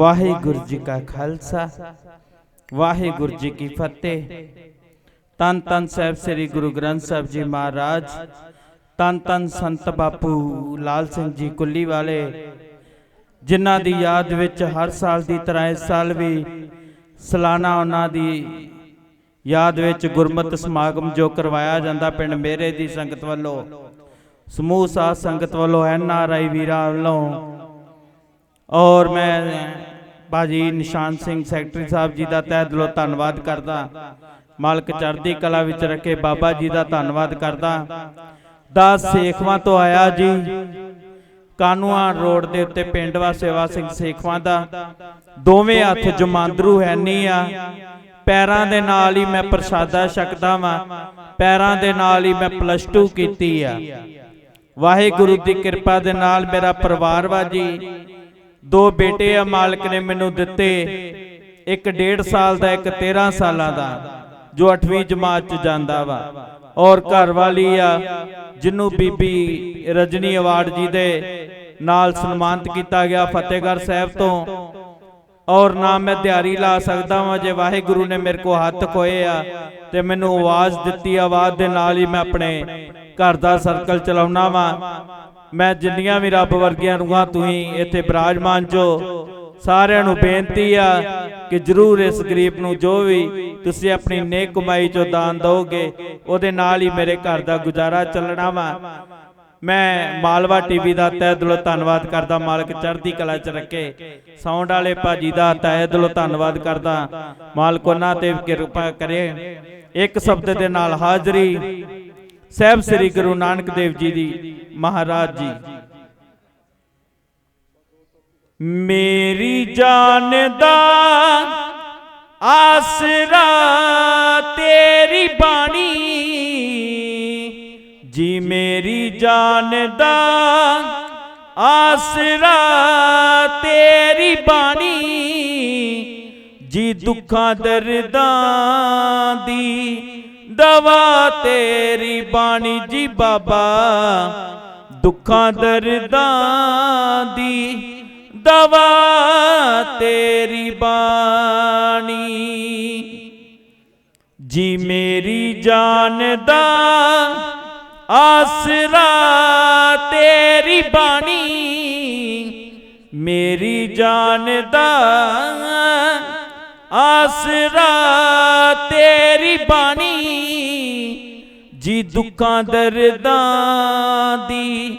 ਵਾਹਿਗੁਰੂ ਜੀ ਕਾ ਖਾਲਸਾ, ਵਾਹਿਗੁਰੂ ਜੀ ਕੀ ਫਤਿਹ। ਤਨ ਤਨ ਸਾਹਿਬ ਸ੍ਰੀ ਗੁਰੂ ਗ੍ਰੰਥ ਸਾਹਿਬ ਜੀ ਮਹਾਰਾਜ ਤਨ ਤਨ ਸੰਤ ਬਾਪੂ ਲਾਲ ਸਿੰਘ ਜੀ ਕੁੱਲੀ ਵਾਲੇ, ਜਿਨ੍ਹਾਂ ਦੀ ਯਾਦ ਵਿੱਚ ਹਰ ਸਾਲ ਦੀ ਤਰ੍ਹਾਂ ਇਸ ਸਾਲ ਵੀ ਸਾਲਾਨਾ ਉਹਨਾਂ ਦੀ ਯਾਦ ਵਿੱਚ ਗੁਰਮਤਿ ਸਮਾਗਮ ਜੋ ਕਰਵਾਇਆ ਜਾਂਦਾ ਪਿੰਡ ਮੇਰੇ ਦੀ ਸੰਗਤ ਵੱਲੋਂ, ਸਮੂਹ ਸਾਧ ਸੰਗਤ ਵੱਲੋਂ ਐਨ ਆਰ ਆਈ ਵੀਰਾਂ ਵੱਲੋਂ। ਔਰ ਮੈਂ ਬਾਜੀ ਨਿਸ਼ਾਨ ਸਿੰਘ, ਸੈਕਟਰੀ ਸਾਹਿਬ ਜੀ ਦਾ ਤਹਿ ਦਿਲੋਂ ਧੰਨਵਾਦ ਕਰਦਾ। ਮਾਲਕ ਚੜ੍ਹਦੀ ਕਲਾ ਵਿੱਚ ਰੱਖੇ ਬਾਬਾ ਜੀ ਦਾ ਧੰਨਵਾਦ ਕਰਦਾ। ਦਾਸ ਸੇਖਵਾਂ ਤੋਂ ਆਇਆ ਜੀ। ਕਾਨੂੰਆਂ ਰੋਡ ਦੇ ਉੱਤੇ ਪਿੰਡ ਵਾ ਸੇਵਾ ਸਿੰਘ ਸੇਖਵਾਂ ਦਾ। ਦੋਵੇਂ ਹੱਥ ਜਮਾਂਦਰੂ ਹੈਨੀ ਆ। ਪੈਰਾਂ ਦੇ ਨਾਲ ਹੀ ਮੈਂ ਪ੍ਰਸ਼ਾਦਾ ਛਕਦਾ ਵਾਂ। ਪੈਰਾਂ ਦੇ ਨਾਲ ਹੀ ਮੈਂ ਪਲੱਸ 2 ਕੀਤੀ ਆ। ਵਾਹਿਗੁਰੂ ਦੀ ਕਿਰਪਾ ਦੇ ਨਾਲ ਮੇਰਾ ਪਰਿਵਾਰ ਵਾ ਜੀ। ਦੋ ਬੇਟੇ ਆ ਮਾਲਕ ਨੇ ਮੈਨੂੰ ਦਿੱਤੇ। ਇੱਕ 1.5 ਸਾਲ ਦਾ, ਇੱਕ 13 ਸਾਲਾਂ ਦਾ, ਜੋ 8ਵੀਂ ਜਮਾਤ ਚ ਜਾਂਦਾ ਵਾ। ਔਰ ਘਰ ਵਾਲੀ ਆ ਜਿਹਨੂੰ ਬੀਬੀ ਰਜਨੀ ਅਵਾਰਡ ਜੀ ਦੇ ਨਾਲ ਸਨਮਾਨਿਤ ਕੀਤਾ ਗਿਆ ਫਤਿਹਗੜ੍ਹ ਸਾਹਿਬ ਤੋਂ। ਔਰ ਨਾ ਮੈਂ ਦਿਹਾੜੀ ਲਾ ਸਕਦਾ ਵਾਂ, ਜੇ ਵਾਹਿਗੁਰੂ ਨੇ ਮੇਰੇ ਕੋ ਹੱਥ ਖੋਏ ਆ, ਤੇ ਮੈਨੂੰ ਆਵਾਜ਼ ਦਿੱਤੀ, ਆਵਾਜ਼ ਦੇ ਨਾਲ ਹੀ ਮੈਂ ਆਪਣੇ ਘਰ ਦਾ ਸਰਕਲ ਚਲਾਉਣਾ ਵਾਂ। ਮੈਂ ਜਿੰਨੀਆਂ ਵੀ ਰੱਬ ਵਰਗੀਆਂ ਰੂਹਾਂ ਤੁਸੀਂ ਇੱਥੇ ਬਿਰਾਜਮਾਨ ਜੋ। ਸਾਰਿਆਂ ਨੂੰ ਬੇਨਤੀ ਆ ਕਿ ਜਰੂਰ ਇਸ ਗਰੀਬ ਨੂੰ ਜੋ ਵੀ ਤੁਸੀਂ ਆਪਣੀ ਨੇਕ ਕਮਾਈ ਚੋਂ ਦਾਨ ਦਿਓਗੇ, ਉਹਦੇ ਨਾਲ ਹੀ ਮੇਰੇ ਘਰ ਦਾ ਗੁਜ਼ਾਰਾ ਚੱਲਣਾ ਵਾ। ਮੈਂ ਮਾਲਵਾ ਟੀਵੀ ਦਾ ਤਹਿ ਦਿਲੋਂ ਧੰਨਵਾਦ ਕਰਦਾ, ਮਾਲਕ ਚੜ੍ਹਦੀ ਕਲਾ 'ਚ ਰੱਖੇ। ਸਾਊਂਡ ਵਾਲੇ ਭਾਜੀ ਦਾ ਤਹਿ ਦਿਲੋਂ ਧੰਨਵਾਦ ਕਰਦਾ, ਮਾਲਕ ਉਹਨਾਂ ਤੇ ਕਿਰਪਾ ਕਰੇ। ਇੱਕ ਸ਼ਬਦ ਦੇ ਨਾਲ ਹਾਜ਼ਰੀ। ਸਹਿਬ ਸ੍ਰੀ ਗੁਰੂ ਨਾਨਕ ਦੇਵ ਜੀ ਦੀ ਮਹਾਰਾਜ ਜੀ। ਮੇਰੀ ਜਾਨ ਦਾ ਆਸਰਾ ਤੇਰੀ ਬਾਣੀ, ਜੀ ਮੇਰੀ ਜਾਨ ਦਾ ਆਸਰਾ ਤੇਰੀ ਬਾਣੀ, ਜੀ ਦੁੱਖਾਂ ਦਰਦਾਂ ਦੀ ਦਵਾ ਤੇਰੀ ਬਾਣੀ, ਜੀ ਬਾਬਾ ਦੁੱਖਾਂ ਦਰਦਾਂ ਦੀ ਦਵਾ ਤੇਰੀ ਬਾਣੀ। ਜੀ ਮੇਰੀ ਜਾਨ ਦਾ ਆਸਰਾ ਤੇਰੀ ਬਾਣੀ। ਮੇਰੀ ਜਾਨ ਦਾ ਆਸਰਾ ਤੇਰੀ ਬਾਣੀ। ਜੀ ਦੁੱਖਾਂ ਦਰਦਾਂ ਦੀ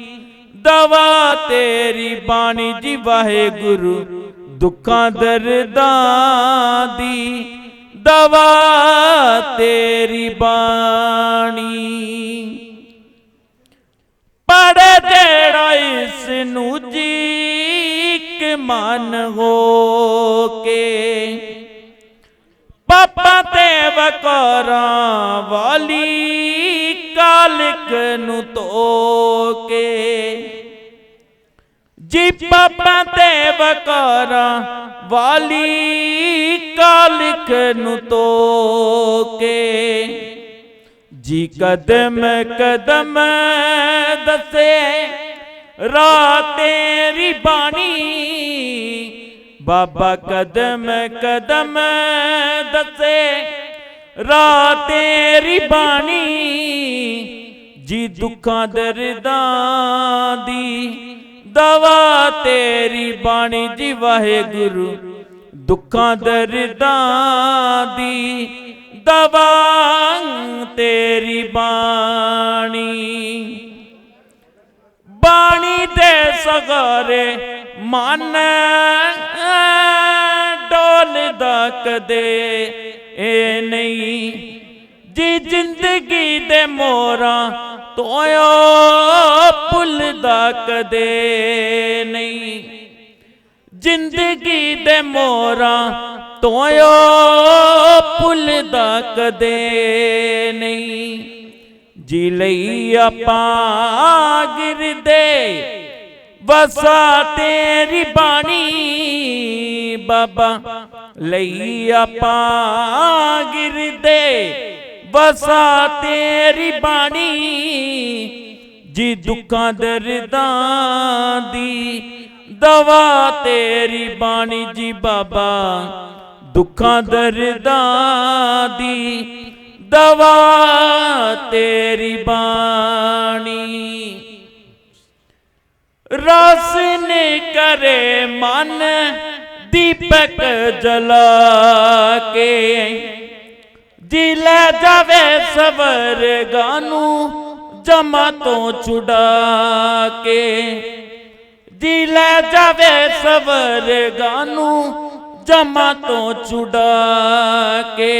ਦਵਾ ਤੇਰੀ ਬਾਣੀ ਜੀ ਵਾਹਿਗੁਰੂ। ਦੁੱਖਾਂ ਦਰਦਾਂ ਦੀ ਦਵਾ ਤੇਰੀ ਬਾਣੀ। ਪੜ ਜਿਹੜਾ ਇਸ ਨੂੰ ਜੀ ਕਿ ਮਨ ਹੋ ਕੇ, ਪਾਪਾਂ ਤੇ ਵਕਰਾਂ ਵਾਲੀ ਕਾਲਕ ਨੂੰ ਧੋ ਕੇ। ਜੀ ਪਾਪਾਂ ਤੇ ਵਕਾਰਾਂ ਵਾਲੀ ਕਾਲਕ ਨੂੰ ਧੋ ਕੇ। ਜੀ ਕਦਮ ਕਦਮ ਦਸੇ ਰਾ ਤੇਰੀ ਬਾਣੀ। ਬਾਬਾ ਕਦਮ ਕਦਮ ਦਸੇ ਰਾ ਤੇਰੀ ਬਾਣੀ। ਜੀ ਦੁੱਖਾਂ ਦਰਦਾਂ ਦੀ ਦਵਾ ਤੇਰੀ ਬਾਣੀ ਜੀ ਵਾਹਿਗੁਰੂ। ਦੁੱਖਾਂ ਦਰਦਾਂ ਦੀ ਦਵਾ ਤੇਰੀ ਬਾਣੀ। ਬਾਣੀ ਦੇ ਸਗਾਰੇ ਮਨ ਡੋਲਦਾ ਕਦੇ ਇਹ ਨਹੀਂ। ਜੀ ਜ਼ਿੰਦਗੀ ਦੇ ਮੋਰਾਂ ਤੋਇਓ ਭੁੱਲਦਾ ਕਦੇ ਨਹੀਂ। ਜ਼ਿੰਦਗੀ ਦੇ ਮੋਰਾਂ ਤੋਇਓ ਭੁੱਲਦਾ ਕਦੇ ਨਹੀਂ। ਜੀ ਲਈ ਆਪਾਂ ਗਿਰਦੇ, ਵਸਾ ਤੇਰੀ ਬਾਣੀ ਬਾਬਾ। ਲਈ ਆਪਾਂ ਗਿਰਦੇ ਬਸਾ ਤੇਰੀ ਬਾਣੀ, ਜੀ ਦੁੱਖਾਂ ਦਰਦਾਂ ਦੀ ਦਵਾ ਤੇਰੀ ਬਾਣੀ, ਜੀ ਬਾਬਾ ਦੁੱਖਾਂ ਦਰਦਾਂ ਦੀ ਦਵਾ ਤੇਰੀ ਬਾਣੀ। ਰਸ ਨੇ ਕਰੇ ਮਨ ਦੀਪਕ ਜਲਾ ਕੇ ਜੀ ਲੈ ਜਾਵੇ ਸਵਰ ਗਾਨੂੰ ਜਮਾ ਤੋਂ ਛੁਡਾ ਕੇ ਜੀ ਲੈ ਜਾਵੇ ਸਵਰ ਗਾਨੂੰ ਜਮਾ ਤੋਂ ਛੁਡਾ ਕੇ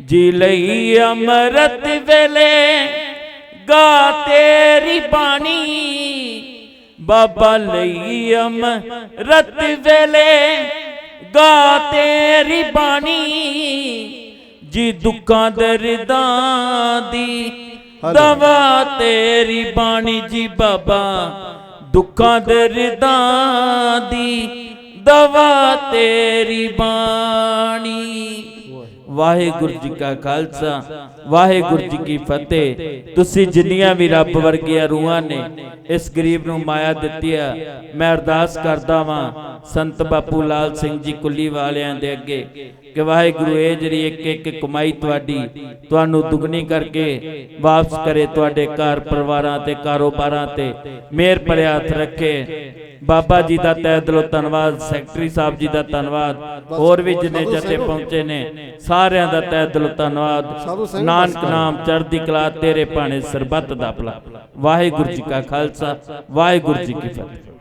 ਜੀ ਲਈ ਅਮਰਤ ਵੇਲੇ ਗਾ ਤੇਰੀ ਬਾਣੀ ਬਾਬਾ ਲਈ ਅਮਰਤ ਵੇਲੇ ਗਾ ਤੇਰੀ ਬਾਣੀ ਜੀ ਦੁੱਖਾਂ ਦਰਦਾਂ ਦੀ ਦਵਾ ਤੇਰੀ ਬਾਣੀ ਜੀ ਬਾਬਾ। ਦੁੱਖਾਂ ਦਰਦਾਂ ਦੀ ਦਵਾ ਤੇਰੀ ਬਾਣੀ। ਵਾਹਿਗੁਰੂ ਜੀ ਕਾ ਖਾਲਸਾ ਵਾਹਿਗੁਰੂ ਜੀ ਕੀ ਫਤਿਹ। ਤੁਸੀਂ ਜਿੰਨੀਆਂ ਵੀ ਰੱਬ ਵਰਗੀਆਂ ਰੂਹਾਂ ਨੇ ਇਸ ਗਰੀਬ ਨੂੰ ਮਾਇਆ ਦਿੱਤੀ ਆ। ਮੈਂ ਅਰਦਾਸ ਕਰਦਾ ਵਾਂ ਸੰਤ ਬਾਪੂ ਲਾਲ ਸਿੰਘ ਜੀ ਕੁੱਲੀ ਵਾਲਿਆਂ ਦੇ ਅੱਗੇ ਕਿ ਵਾਹਿਗੁਰੂ ਇਹ ਜਿਹੜੀ ਇੱਕ ਇੱਕ ਕਮਾਈ ਤੁਹਾਡੀ ਤੁਹਾਨੂੰ ਦੁੱਗਣੀ ਕਰਕੇ ਵਾਪਸ ਕਰੇ ਤੁਹਾਡੇ ਘਰ ਪਰਿਵਾਰਾਂ ਤੇ ਕਾਰੋਬਾਰਾਂ ਤੇ ਮਿਹਰ ਭਰਿਆ ਹੱਥ ਰੱਖੇ। ਬਾਬਾ ਜੀ ਦਾ ਤਹਿ ਦਿਲੋਂ ਧੰਨਵਾਦ ਸੈਕਟਰੀ ਸਾਹਿਬ ਜੀ ਦਾ ਧੰਨਵਾਦ ਹੋਰ ਵੀ ਜਿੰਨੇ ਜਥੇ ਪਹੁੰਚੇ ਨੇ ਸਾਰਿਆਂ ਦਾ ਤਹਿ ਦਿਲੋਂ ਧੰਨਵਾਦ। ਨਾਨਕ ਨਾਮ ਚੜ੍ਹਦੀ ਕਲਾ ਤੇਰੇ ਭਾਣੇ ਸਰਬੱਤ ਦਾ ਭਲਾ। ਵਾਹਿਗੁਰੂ ਜੀ ਕਾ ਖਾਲਸਾ ਵਾਹਿਗੁਰੂ ਜੀ ਕੀ ਫਤਿਹ।